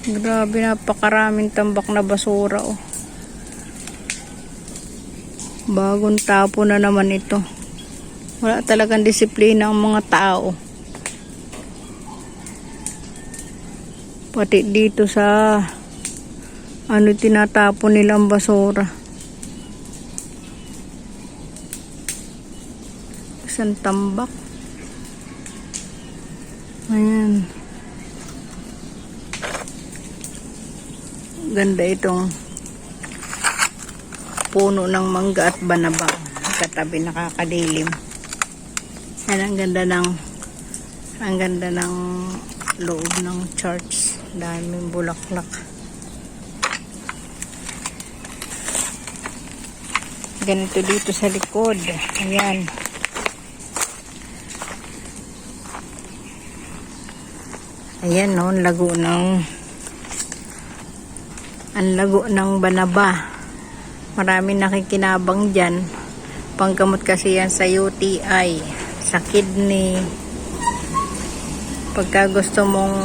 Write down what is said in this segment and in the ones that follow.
Grabe, napakaraming tambak na basura, oh. Bagong tapo na naman ito. Wala talagang disiplina ang mga tao. Pati dito sa ano tinatapon nilang basura. Isang tambak. Ayan. Ganda itong puno ng mangga at banaba. Katabi nakakadilim. Yan ang ganda ng ang ganda ng loob ng church. Daming bulaklak. Ganito dito sa likod. Ayan. Ayan no, lago ng ang lago ng banaba. Marami nakikinabang dyan. Panggamot kasi yan sa UTI, sa kidney. Pagka gusto mong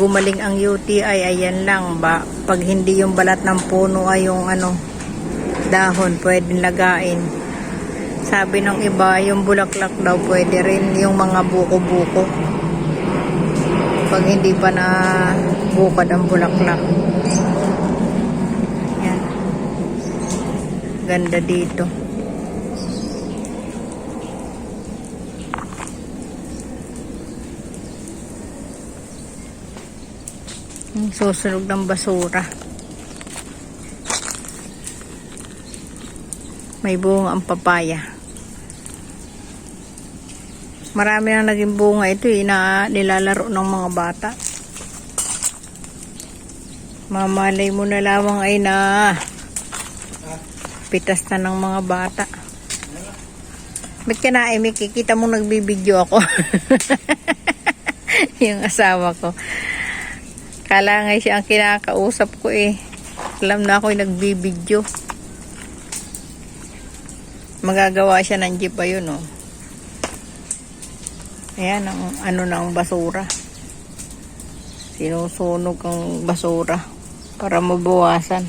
gumaling ang UTI, ayan lang ba. Pag hindi yung balat ng puno ay yung ano, dahon, pwedeng lagain. Sabi ng iba, yung bulaklak daw pwede rin yung mga buko-buko. Pag hindi pa na bukad ang bulaklak. Yan. Ganda dito. Yung susunog ng basura. May bunga ang papaya. Marami na naging bunga ito eh, na nilalaro ng mga bata. Mamalay mo na lamang ay na pitas na ng mga bata. Ba't ka na, Amy? Kikita mo nagbibideo ako. yung asawa ko. Kala nga siya ang kinakausap ko eh. Alam na ako yung nagbibideo. Magagawa siya ng jeep ayun oh. Ayan ang ano na ang basura. Sinusunog ang basura para mabawasan.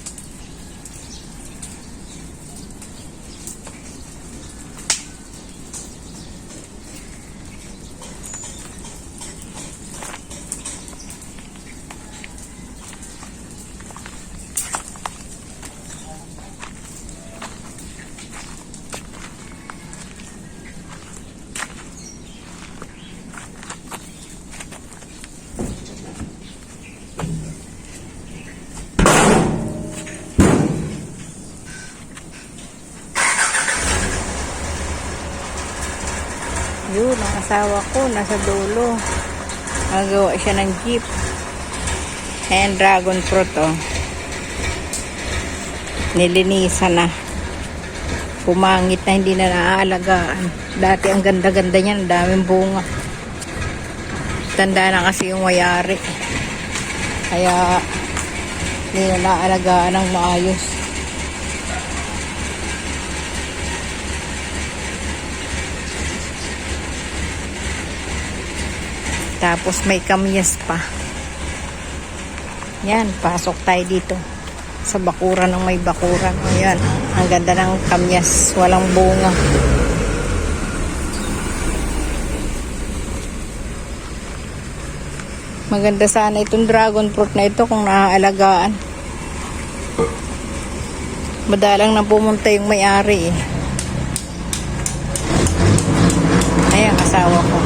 Yun, ang asawa ko, nasa dulo. Magawa siya ng jeep. Ayan, dragon fruit, oh. Nilinisan na. Pumangit na, hindi na naaalagaan. Dati ang ganda-ganda niyan, ang daming bunga. Tanda na kasi yung mayari. Kaya, hindi na naaalagaan ng maayos. Tapos may kamyas pa. Yan, pasok tayo dito. Sa bakuran ng may bakuran. Ayan, ang ganda ng kamyas. Walang bunga. Maganda sana itong dragon fruit na ito kung naaalagaan. Madalang na pumunta yung may-ari eh. Ayan, asawa ko.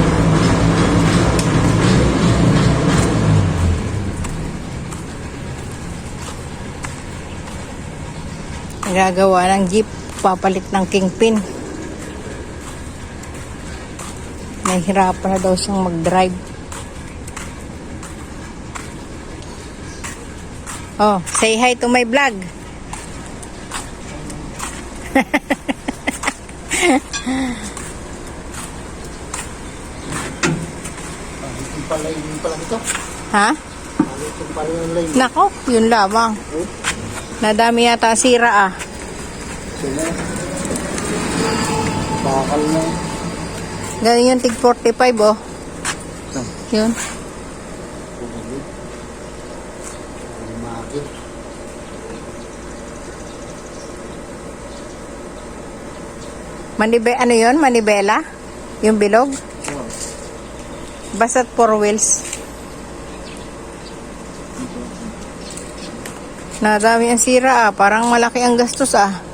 Gagawa ng jeep papalit ng kingpin. Nahihirapan na daw siyang mag drive oh say hi to my vlog. Pala yung pala ito. ha? Nako yun lamang. Nadami yata sira ah Sila. Bakal na. ganun yung tig 45 oh yun Yun. Manibe, ano yun? Manibela? Yung bilog? Oo. Basta't four wheels. Nadami ang sira ah. Parang malaki ang gastos ah.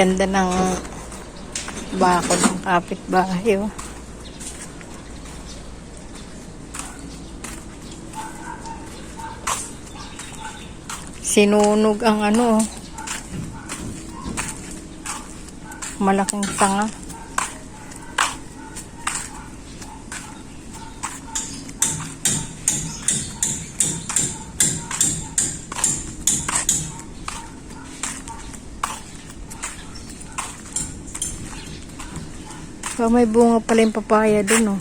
Ganda ng bako ng kapitbahay oh. Sinunog ang ano oh. Malaking tanga. So, may bunga pala yung papaya dun, oh.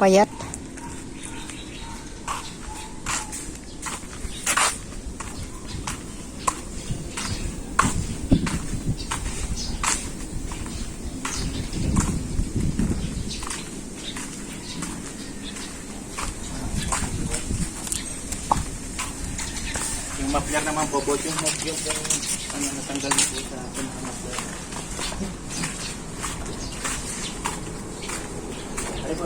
Payat. Yung muffler naman po, yung yung, yung, yung ano, natanggal niyo po sa pinaka-muffler. Ay po, bot. Ayan,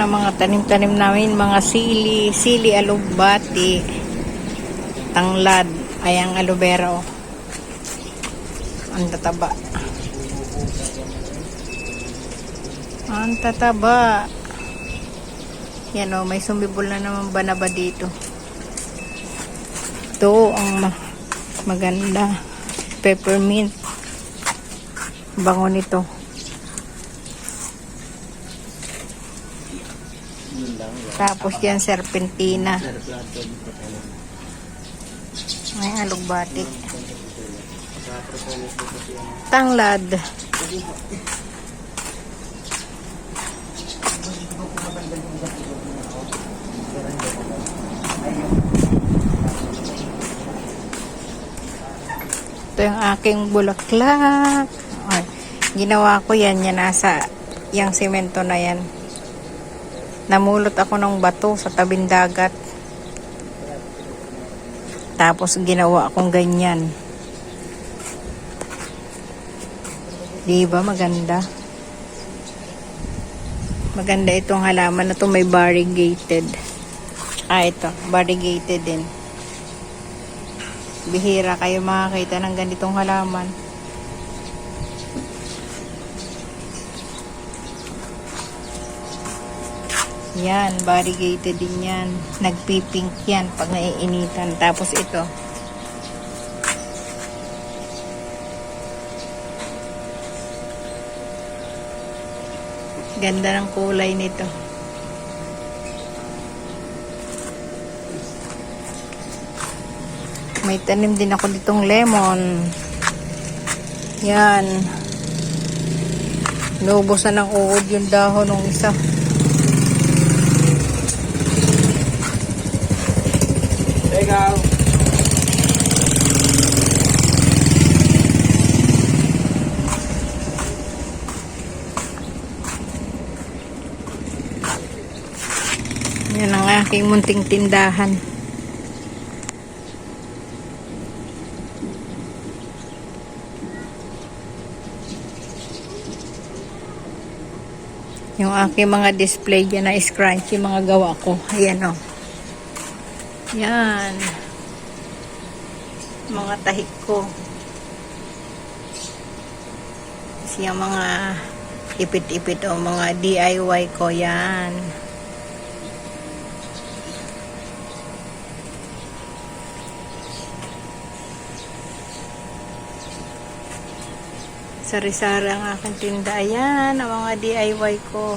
ang mga tanim-tanim namin, mga sili, sili alugbati, tanglad, ay ang aloe vera. Ang tataba. Ang tataba. Yan oh, may sumibol na naman banaba dito. Ito ang ma- maganda. Peppermint. Bango nito. Tapos yan, serpentina. May alugbati. Sa propolis po kasi ano. Tanglad. Ito yung aking bulaklak. Ay, ginawa ko yan, yan nasa yung semento na yan. Namulot ako ng bato sa tabing dagat. Tapos ginawa akong ganyan. Di ba maganda? Maganda itong halaman na to may variegated. Ah, ito. Variegated din. Bihira kayo makakita ng ganitong halaman. Yan, variegated din yan. Nagpipink yan pag naiinitan. Tapos ito, Ganda ng kulay nito. May tanim din ako ditong lemon. Yan. Lubos na ng uod yung dahon ng isa. Ikaw. Yan ang aking munting tindahan. Yung aking mga display dyan na scrunchie, mga gawa ko. Ayan o. Yan. Mga tahik ko. Kasi yung mga ipit-ipit o mga DIY ko yan. Sari-sari ang aking tinda. Ayan, ang mga DIY ko.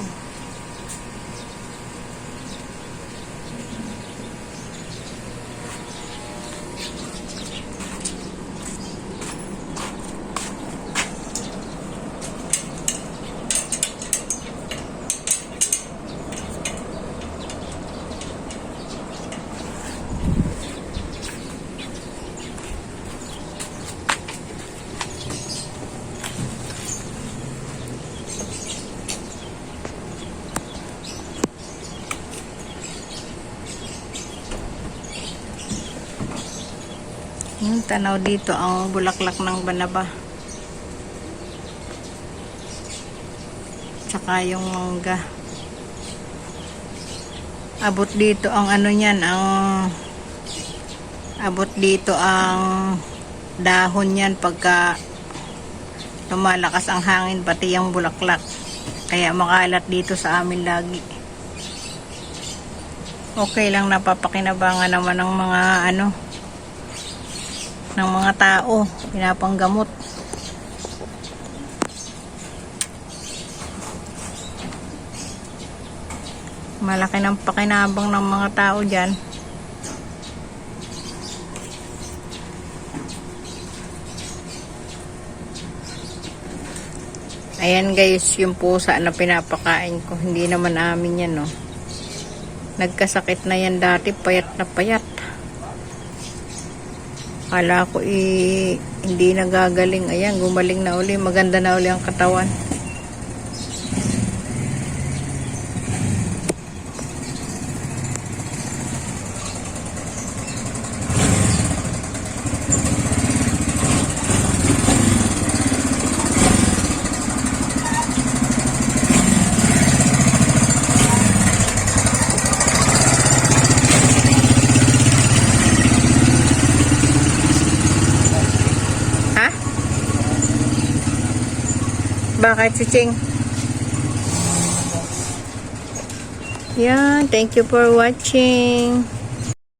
Yung tanaw dito ang bulaklak ng banaba. Tsaka yung mangga. Abot dito ang ano niyan, ang abot dito ang dahon niyan pagka lumalakas ang hangin pati yung bulaklak. Kaya makalat dito sa amin lagi. Okay lang napapakinabangan naman ng mga ano ng mga tao, pinapanggamot. Malaki ng pakinabang ng mga tao dyan. Ayan guys, yung pusa na pinapakain ko. Hindi naman amin yan, no. Nagkasakit na yan dati, payat na payat. Kala ko eh, hindi nagagaling. Ayan, gumaling na uli. Maganda na uli ang katawan. Ha? Bakit si Ching? Yan, thank you for watching.